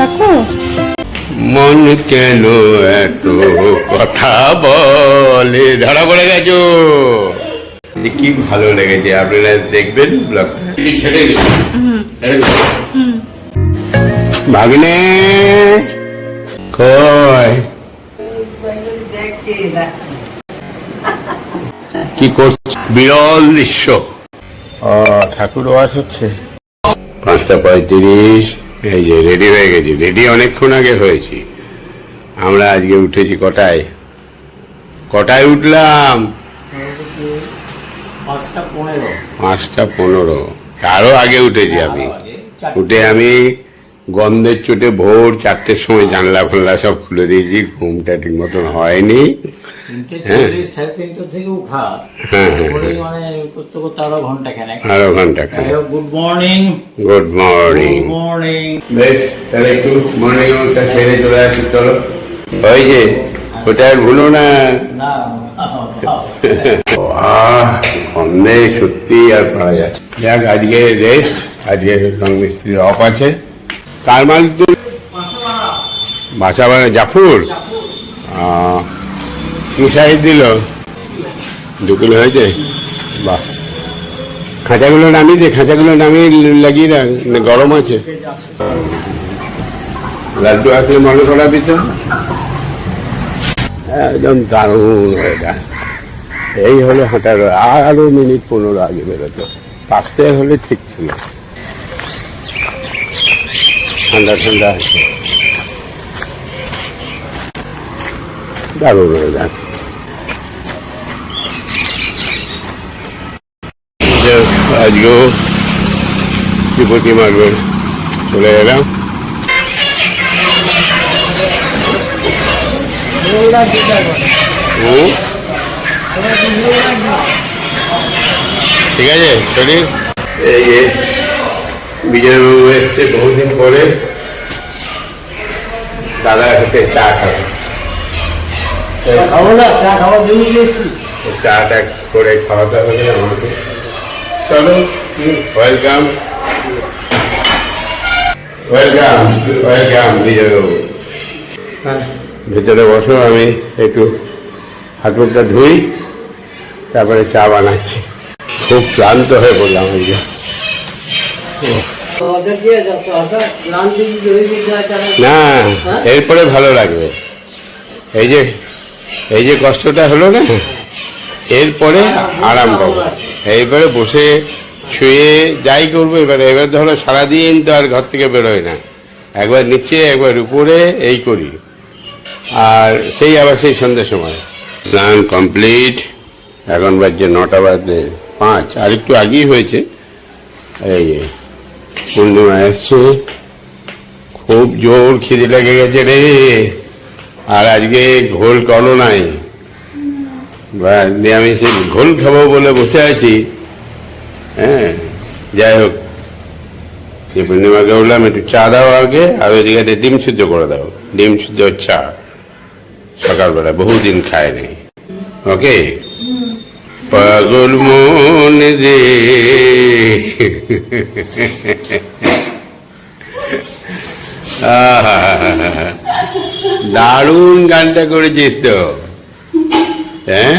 কাকু মন কেন এত কথা বলে? ধরা পড়ে গেছো। কি ভালো লেগেছে আপনারা দেখবেন। ভাগ্নে কয় কি করছে? বিরল দৃশ্য। ঠাকুর ওয়াশ হচ্ছে। পাঁচটা পঁয়ত্রিশ। এই যে রেডি হয়ে গেছি রেডি অনেকক্ষণ আগে হয়েছি। আমরা আজকে উঠেছি কটায়? কটায় উঠলাম? পাঁচটা পনেরো। তারও আগে উঠেছি আমি। উঠে আমি গন্ধের চোটে ভোর চারটের সময় জানলা ফানলা সব খুলে দিয়েছি ঘুমটা ঠিক মতন হয়নি। হ্যাঁ। উঠা। হ্যাঁ, হ্যাঁ, মানে আরও ঘণ্টা good morning good morning morning বেশ তাহলে একটু মর্নিং ছেড়ে চলে আসি চলো। ওই যে ওটা আর ভুলো না। গন্ধে সত্যি আর পারা যায় যাক আজকে রেস্ট আজকে রং মিস্ত্রি অফ আছে। কার মাল তো বাসা বাড়া জাফর কি সাইজ দিল? দু কিলো হয়েছে? বাহ। খাঁচাগুলো নামিয়ে দে খাঁচাগুলো নামিয়ে লাগিয়ে রাখ গরম আছে? লাড্ডু আসলে মনে করাবি তো একদম দারুণ এটা এই হলো হাঁটার, আরও মিনিট পনেরো আগে বেরোতো। পাঁচটায় হলে ঠিক ছিল। ঠান্ডা ঠান্ডা আছে। দারুণ ওয়েদার আজকেও চিপতি মারবে চলে হুম? ঠিক আছে শরীর এই বিজয়বাবু এসছে বহুদিন পরে। দাদার সাথে চা খাবে। খাব না? চা খাওয়ার জন্য চাটা করে খাওয়াতে হবে আমাকে চলো ওয়েলকাম ওয়েলকাম ওয়েলকাম বিজয়বাবু ভেতরে বসো আমি একটু হাত মুখটা ধুই তারপরে চা বানাচ্ছি। খুব ক্লান্ত হয়ে পড়লাম আজকে না এরপরে ভালো লাগবে। এই যে এই যে কষ্টটা হলো না এরপরে আরাম পাবো। এইবারে বসে শুয়ে যাই করব এবারে এবার ধরো সারাদিন তো আর ঘর থেকে বেরোয় না। একবার নিচে একবার উপরে এই করি। আর সেই আবার সেই সন্ধ্যের সময়। প্ল্যান কমপ্লিট এখন বাজছে নটা বাজে পাঁচ। আর একটু আগেই হয়েছে। এই পূর্ণিমা এসছে। খুব জোর খিদে লেগে গেছে রে। আর আজকে ঘোল করো নাই। আমি সে ঘোল খাব বলে বসে আছি। হ্যাঁ যাই হোক। যে পূর্ণিমাকে বললাম, একটু চা দাও আগে, আর ওইদিকে ডিম সিদ্ধ করে দাও। ডিম সিদ্ধ চা। সকালবেলা বহুদিন খায় নেই। ওকে? পাগল মন রে দারুণ গানটা করেছিস তো। হ্যাঁ?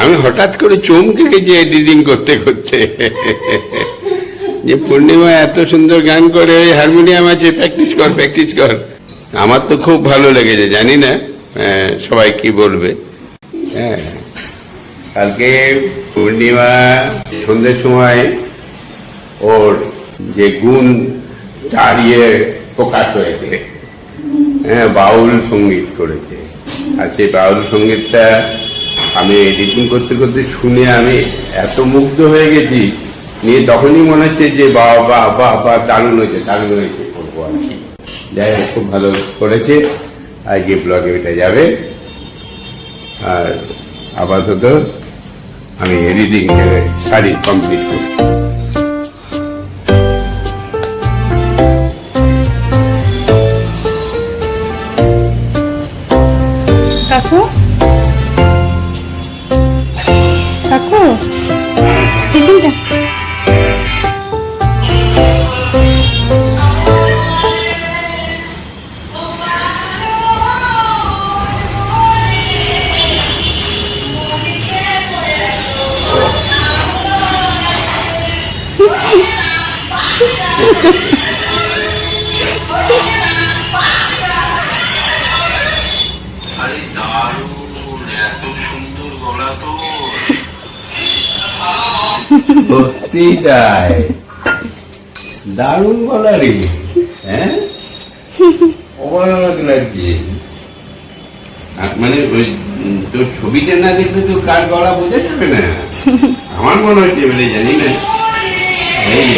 আমি হঠাৎ করে চমকে গেছি এডিটিং করতে করতে। যে পূর্ণিমা এত সুন্দর গান করে ওই হারমোনিয়াম আছে প্র্যাকটিস কর প্র্যাকটিস কর। আমার তো খুব ভালো লেগেছে জানি না হ্যাঁ, সবাই কি বলবে। হ্যাঁ। কালকে পূর্ণিমা, সন্ধ্যের সময় ওর যে গুণ চারিয়ে প্রকাশ হয়েছে। হ্যাঁ বাউল সংগীত করেছে। আর সেই বাউল সঙ্গীতটা আমি এডিটিং করতে করতে শুনে আমি এত মুগ্ধ হয়ে গেছি, নিয়ে তখনই মনে হচ্ছে যে বাবা বা বা বা দারুণ হয়েছে দারুণ হয়েছে করব আর কি। যাই হোক, খুব ভালো করেছে। আজকে ব্লগে এটা যাবে। আর আপাতত আমি এডিটিং শাড়ি কমপ্লিট গলা রে। হ্যাঁ? মানে ওই তোর ছবিটা না দেখলে তো কার গলা বোঝা যাবে না? আমার মনে হচ্ছে মানে জানি না। এই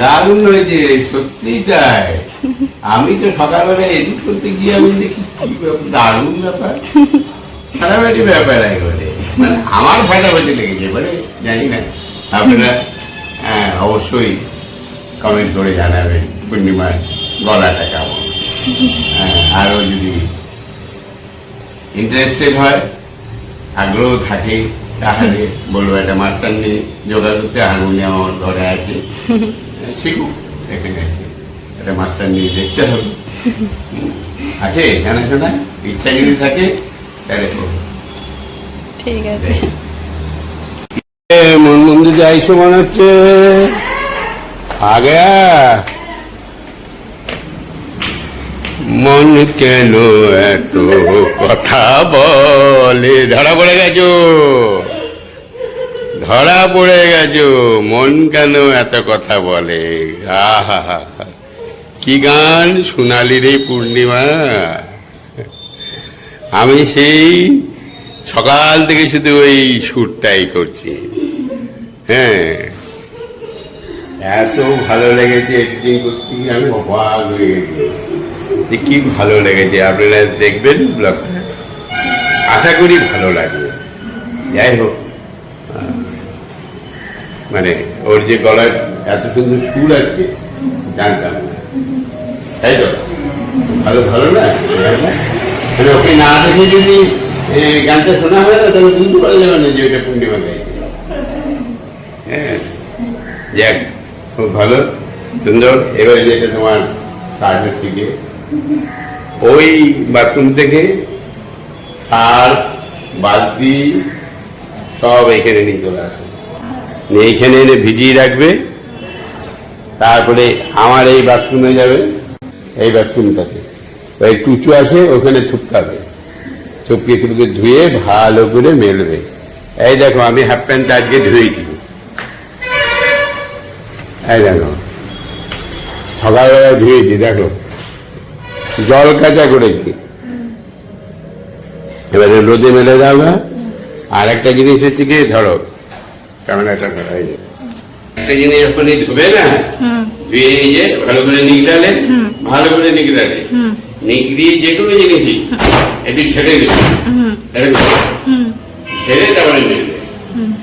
দারুণ হয়েছে সত্যি তাই। আমি তো সকালবেলা এডিট করতে গিয়ে আমি দেখি দারুণ ব্যাপার। ফাটাফাটি ব্যাপার একেবারে। মানে আমার ফাটাফাটি লেগেছে মানে জানি না। আপনারা হ্যাঁ, অবশ্যই কমেন্ট করে জানাবেন পূর্ণিমার গলাটা কেমন। হ্যাঁ, আরও যদি ইন্টারেস্টেড হয় আগ্রহ থাকে তাহলে বলব একটা মাস্টার নিয়ে যোগা করতে হারমোনিয়াম আমার ঘরে আছে। শিখুক এখানে আছে। একটা মাস্টার নিয়ে দেখতে হবে। আছে জানাশোনা ইচ্ছা যদি থাকে তাহলে ঠিক আছে। মন মন্দির যাইছো মনে হচ্ছে। আগে মন কেন এত কথা বলে? ধরা পড়ে গেছো? ধরা পড়ে গেছো। মন কেন এত কথা বলে? আহা হা হা। কি গান সোনালি রে পূর্ণিমা? আমি সেই সকাল থেকে শুধু ওই সুরটাই করছি। হ্যাঁ। এত ভালো লেগেছে এডিটিং করতে গিয়ে আমি অবাক হয়ে গেছি। যে কি ভালো লেগেছে, আপনারা দেখবেন ব্লগটা। আশা করি ভালো লাগবে। যাই হোক। মানে ওর যে গলায় এত সুন্দর সুর আছে, জানতাম তাই তো। ভালো ভালো না? মানে ওকে না দেখে যদি গানটা শোনা হয় না তাহলে বুঝতে পারা যাবে না যে ওইটা পূর্ণিমা গাইছে হ্যাঁ। যাক, খুব ভালো। সুন্দর। এবারে যেটা তোমার কাজ গিয়ে ওই বাথরুম থেকে সার বালতি, সব এখানে নিয়ে চলে আসে। এইখানে এনে ভিজিয়ে রাখবে। তারপরে আমার এই বাথরুমে যাবে। এই বাথরুমটাতে। ওই টুচু আছে, ওখানে থুপকাবে। থুপকে থুপকে ধুয়ে ভালো করে মেলবে। এই দেখো, আমি হাফ প্যান্টটা আজকে ধুয়েছি। এই দেখো সকালবেলা ধুয়েছি, দেখো। জল কাঁচা করেছি। এবারে রোদে মেলে দাও না। আর একটা জিনিস হচ্ছে কি, ধরো ক্যামেরাটা ধরো। একটা জিনিস যখনই ধুবে না? ধুয়ে এই যে ভালো করে নিগড়ালে ভালো করে নিগড়ালে। নিগড়িয়ে যে কোনো জিনিসই একটু ছেড়ে এরকম। ছেড়ে তারপরে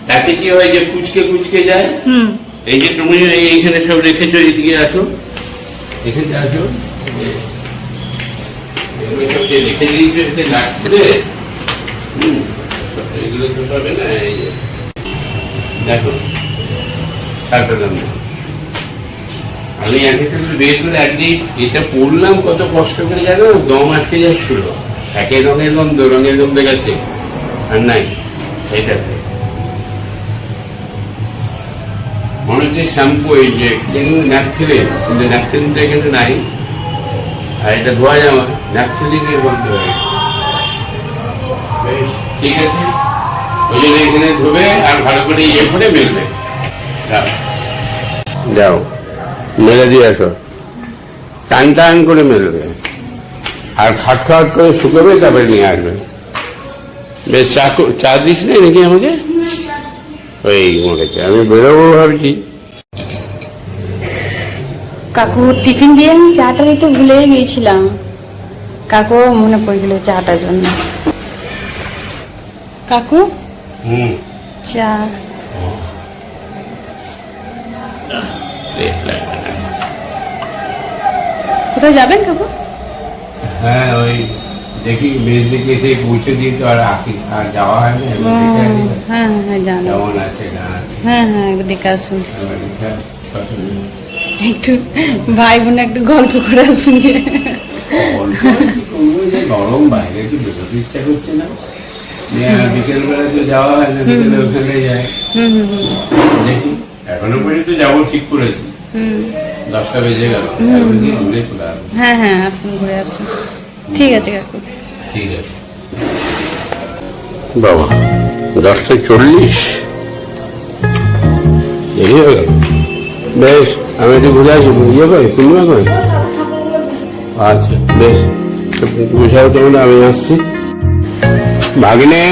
তাতে কি হয় যে কুচকে কুচকে যায়? এই যে তুমি এইখানে সব রেখেছো এদিকে আসো। এখানে আসো। সব যে রেখে দিয়েছ এতে লাগছে। হুম, এগুলো তো হবে না এই। দেখো ছাড় পেলাম না আমি আগে থেকে বের করে একদিন এটা পড়লাম কত কষ্ট করে জানো? দম আটকে যাচ্ছিল। একে রঙের গন্ধ রঙের গন্ধ গেছে। আর নাই এটাতে মনে হচ্ছে শ্যাম্পু, এই যে যেগুলো ন্যাপথিলিন, কিন্তু ন্যাপথিলিনটা এখানে নাই। আর এটা ধোয়া যাওয়া, ন্যাপথিলিনের গন্ধ হয়ে ঠিক আছে? ওই জন্য এখানে ধোবে আর ভালো করে ইয়ে করে মেলবে। যাও। যাও। মেলে দিয়ে আসো টান টান করে মেলবে আর খাট খাট করে শুকোবে তারপরে নিয়ে আসবে। বেশ চা চা দিস না নাকি আমাকে? ওই মরেছে আমি বেরোবো ভাবছি। কাকু টিফিন দিয়ে আমি চাটা দিতে ভুলে গিয়েছিলাম। কাকু মনে পড়ে গেল চাটার জন্য। কাকু? হুম। চা। কোথাও যাবেন কাকু? হ্যাঁ ওই দেখি মেয়ের দিকে এসে পৌঁছে দিয়ে তো আর আসি। আর যাওয়া হয় না হ্যাঁ হ্যাঁ জানো কেমন আছে না হ্যাঁ হ্যাঁ একবার দেখে আসুন একটু ভাই বোন একটু গল্প করে আসুন যে। গরম বাইরে একটু বেরোতে ইচ্ছা করছে না। বিকেলবেলা তো যাওয়া হয় না বিকেলে ওখানে যায়। দেখি এখনও পর্যন্ত যাব ঠিক করেছি। হুম। দশটা বেজে গেল। ঘুরে হ্যাঁ হ্যাঁ আসুন ঘুরে আসুন। ঠিক আছে কাকু। ঠিক আছে। বাবা দশটা চল্লিশ বেশ আমি একটু ঘুরে আসি। ইয়ে কই পূর্ণিমা কই? আচ্ছা বেশ। বুঝাও কেমন আমি আসছি। ভাগ্নে!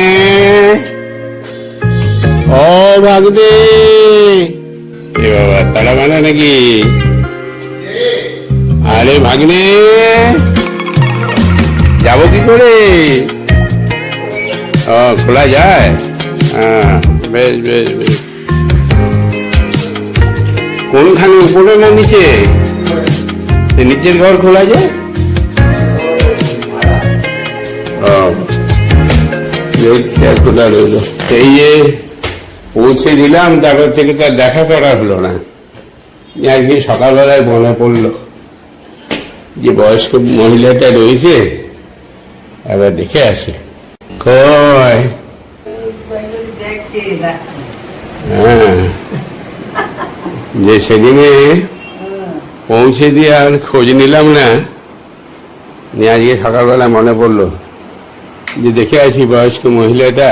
ও ভাগ্নে! এ বাবা তারা মানে নাকি? আরে ভাগ্নে। যাব কি করে? ও, খোলা যায়? হ্যাঁ বেশ বেশ বেশ। কোনখানে, উপরে না নিচে? নিচের ঘর খোলা যায় খোলা রইল এই যে পৌঁছে দিলাম, তারপর থেকে তার দেখা করা হলো না। আর কি সকালবেলায় মনে পড়ল। যে বয়স্ক মহিলাটা রয়েছে এবার দেখে আসে। কয় হ্যাঁ। যে সেদিনে পৌঁছে দিয়ে আর খোঁজ নিলাম না, নিয়ে আজকে সকালবেলা মনে পড়ল যে দেখে আসি বয়স্ক মহিলাটা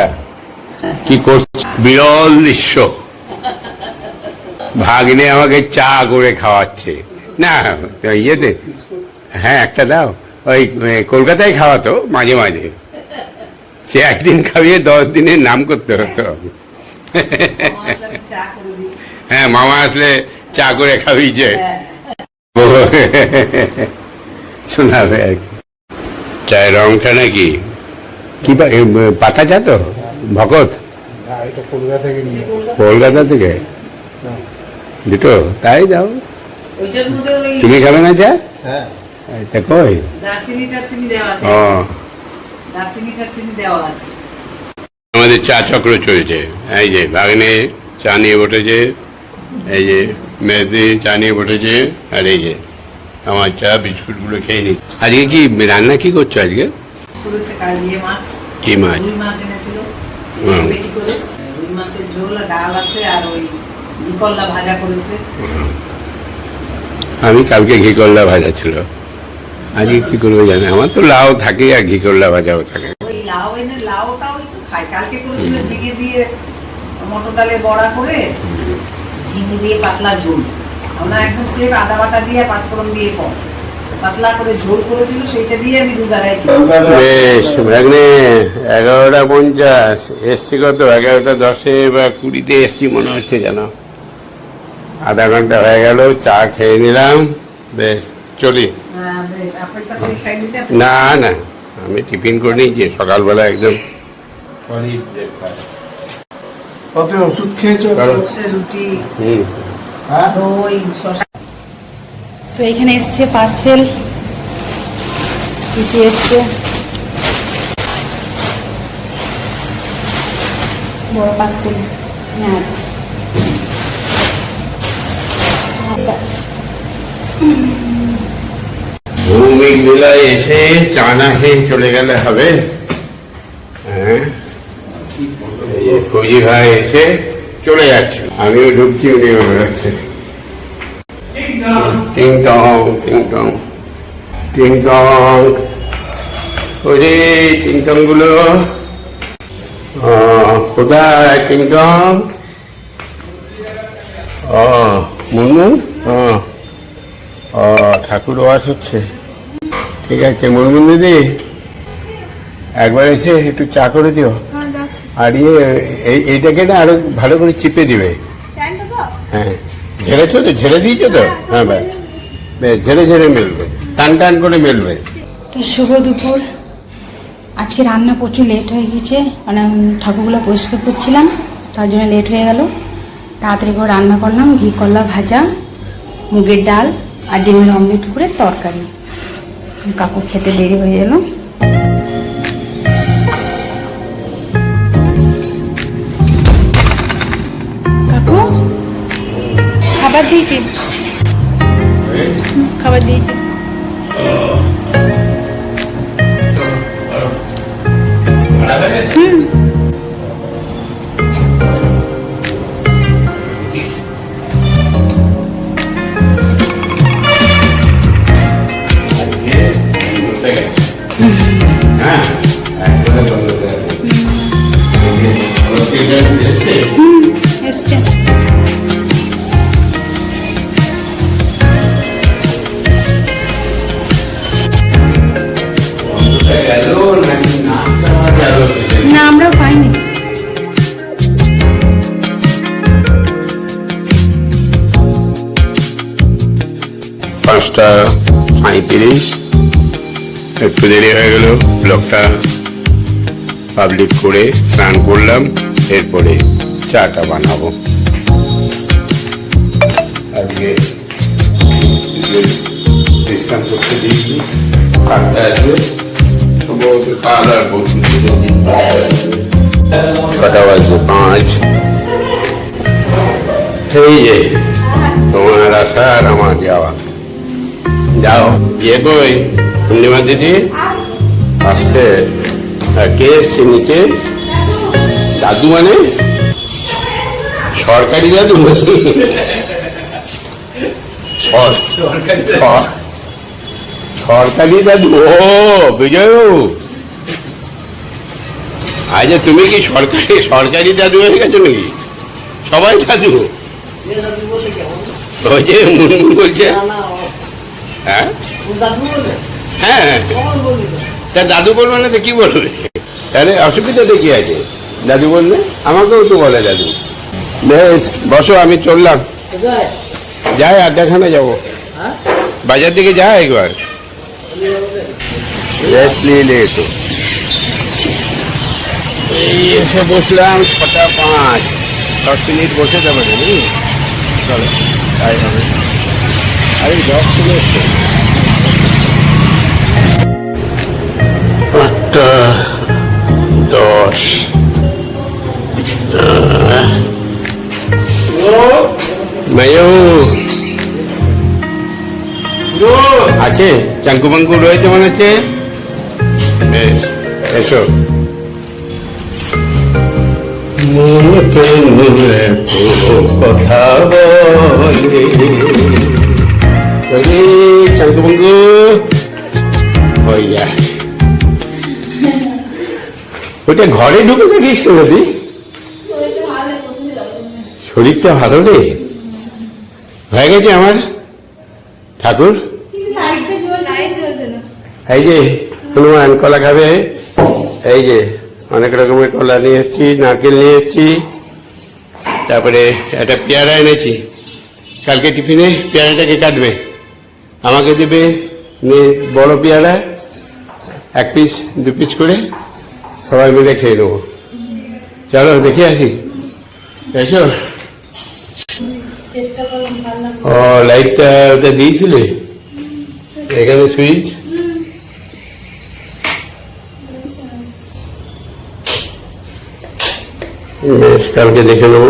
কি করছে। বিরল দৃশ্য। ভাগ্নে আমাকে চা করে খাওয়াচ্ছে। না ইয়েতে হ্যাঁ একটা দাও। ওই কলকাতায় খাওয়াতো মাঝে মাঝে। সে একদিন খাইয়ে দশ দিনের নাম করতে হতো। হ্যাঁ মামা আসলে চা করে খাওয়িয়েছে হ্যাঁ শোনাবে আর কি। চায়ের রংটা নাকি? কি পাতা চা তো? ভকত? কলকাতা থেকে থেকে? দুটো? তাই দাও। তুমি খাবে না চা? হ্যাঁ। তা কই দারচিনি টারচিনি দেওয়া আছে। ও। দারচিনি টারচিনি দেওয়া আছে। আমাদের চা চক্র চলছে। এই যে ভাগ্নে চা নিয়ে বসেছে এই যে মেয়েদি চা নিয়ে বসেছে আর এই যে আমার চা বিস্কুটগুলো খেয়ে নি আজকে কি রান্না কি করছ আজকে? কি মাছ? আমি কালকে ঘি করলা ভাজা ছিল। আজকে কি করব জানি? আমার তো লাউ থাকে আর ঘি করলা ভাজাও থাকে। লাউ এনে লাউটাও একটু খাই। কালকে করেছিল ঝিঙে দিয়ে মটর ডালের বড়া করে ঝিঙে দিয়ে পাতলা ঝোল। আমরা একদম সেভ আদা বাটা দিয়ে পাঁচফোড়ন দিয়ে কম। পাতলা করে ঝোল করেছিল সেইটা দিয়ে আমি দুবেলায় বেশ ভাগ্নে এগারোটা পঞ্চাশ। এসছি কত? এগারোটা দশে বা কুড়িতে এসছি মনে হচ্ছে যেন। আধা ঘণ্টা হয়ে গেল চা খেয়ে নিলাম। বেশ চলি। হ্যাঁ, না না। আমি টিফিন করে নিয়েছি সকালবেলা একদম। কত ওষুধ খেয়েছো? রুটি হ্যাঁ? দই তো এখানে এসছে পার্সেল। এসছে। বড় পার্সেল। পেঁয়াজ ভৌমিক মেলায় এসে চা না খেয়ে চলে গেলে হবে। হ্যাঁ? ফৌজি ভাই এসে চলে যাচ্ছে। আমিও ঢুকছি টংগুলো কোথায় ও ঠাকুর ওয়াশ হচ্ছে। ঠিক আছে মুরমুন দিদি একবার এসে একটু চা করে দিও। আর ইয়ে এই- এইটাকে না আরও ভালো করে চিপে দিবে। হ্যাঁ ঝেড়েছো তো? ঝেড়ে দিয়েছ তো? হ্যাঁ ভাই ঝেড়ে ঝেড়ে মেলবে। টান টান করে মেলবে। তো শুভ দুপুর। আজকে রান্না প্রচুর লেট হয়ে গেছে মানে ঠাকুরগুলো পরিষ্কার করছিলাম তার জন্য লেট হয়ে গেল। তাড়াতাড়ি করে রান্না করলাম ঘি করলা ভাজা মুগের ডাল আর ডিমের অমলেট করে তরকারি। কাকু খেতে দেরি হয়ে এলো কাকু খাবার দিয়েছি খাবার দিয়েছি একটু দেরি হয়ে গেল, ব্লকটা পাবলিক করে স্নান করলাম, এরপরে চাটা বানাবো। আজকে তোমার আর আমার যাওয়া। যাও ইয়ে কই পূর্ণিমা দিদি। আর কে এসছে নিচে? দাদু মানে? সরকারি দাদু? সরকারি দাদু। ও বিজয় আজ তুমি কি সরকারি সরকারি দাদু হয়ে গেছো নাকি? সবাই দাদু। ওই যে মুনমুন বলছে। হ্যাঁ? হ্যাঁ। তা দাদু বলবে না তো কি বলবে? তাহলে অসুবিধাটা কি আছে? দাদু বললে? আমাকেও তো বলে দাদু। বেশ বসো আমি চললাম। যাই আড্ডাখানে যাব। বাজার দিকে যাই একবার। রেস্ট নিয়ে একটু এই এসে বসলাম ছটা পাঁচ। দশ মিনিট বসে যাবে চলো তাই হবে। আরে দশ চলে আটটা দশ মায়ু। আছে চাঙ্কু বাঙ্কু রয়েছে মনে হচ্ছে? বেশ এসো। মন কেন কথা বলে। চাঙ্কু বাঙ্কু। হইয়া। ওটা ঘরে ঢুকে দেখিস তো নদী শরীরটা ভালো রে। হয়ে গেছে আমার। ঠাকুর। এই যে, হনুমান কলা খাবে। এই যে, অনেক রকমের কলা নিয়ে এসেছি, নারকেল নিয়ে এসেছি। তারপরে একটা পেয়ারা এনেছি। কালকে টিফিনে পেয়ারাটাকে কাটবে। আমাকে দেবে বড় পেয়ারা, এক পিস দু পিস করে। সবাই মিলে খেয়ে নেব। চলো দেখে আসি। এসো। ও লাইটটা ওটা দিয়েছিলে? এখানে সুইচ বেশ কালকে দেখে নেব।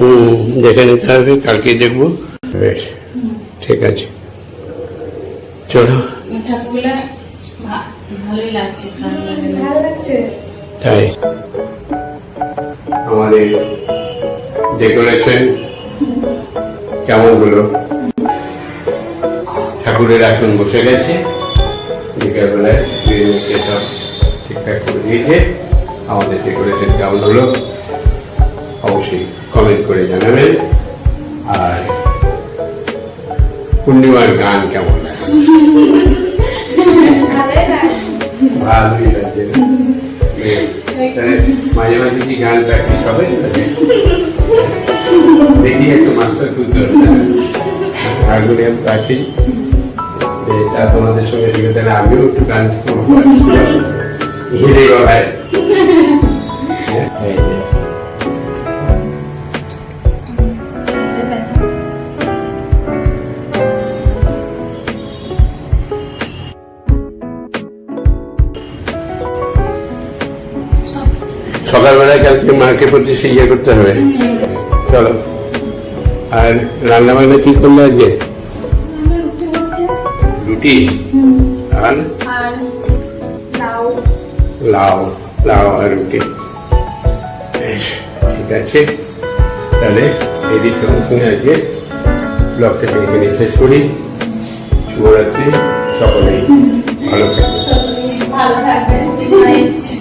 হুম দেখে নিতে হবে কালকে দেখব। বেশ ঠিক আছে। চলো। ভালোই লাগছে তাই। আমাদের ডেকোরেশন কেমন হলো? ঠাকুরের আসন বসে গেছে। বিকেলবেলায় বিরিয়ানিকে সব ঠিকঠাক করে দিয়েছে। আমাদের ডেকোরেশন কেমন হলো? অবশ্যই কমেন্ট করে জানাবেন। আর পূর্ণিমার গান কেমন? লাগে ভালোই লাগছে। মাঝে মাঝে কি গান প্র্যাকটিস হবে? দেখি একটু মাস্টার খুঁজতে হবে। হারমোনিয়াম তোমাদের সঙ্গে তাহলে আমিও একটু গান করব হিরে গলায়। সকালবেলায় কালকে মাকে প্রতি ইয়ে করতে হবে। চলো। আর রান্না বান্না কি করলে আজকে? রুটি আর? লাউ। লাউ আর রুটি। ঠিক আছে। তাহলে এদিক সঙ্গে আজকে ব্লগটাকে এখানে শেষ করি। শুভরাত্রি, সকলেই ভালো থাকবে ভালো থাকবেন।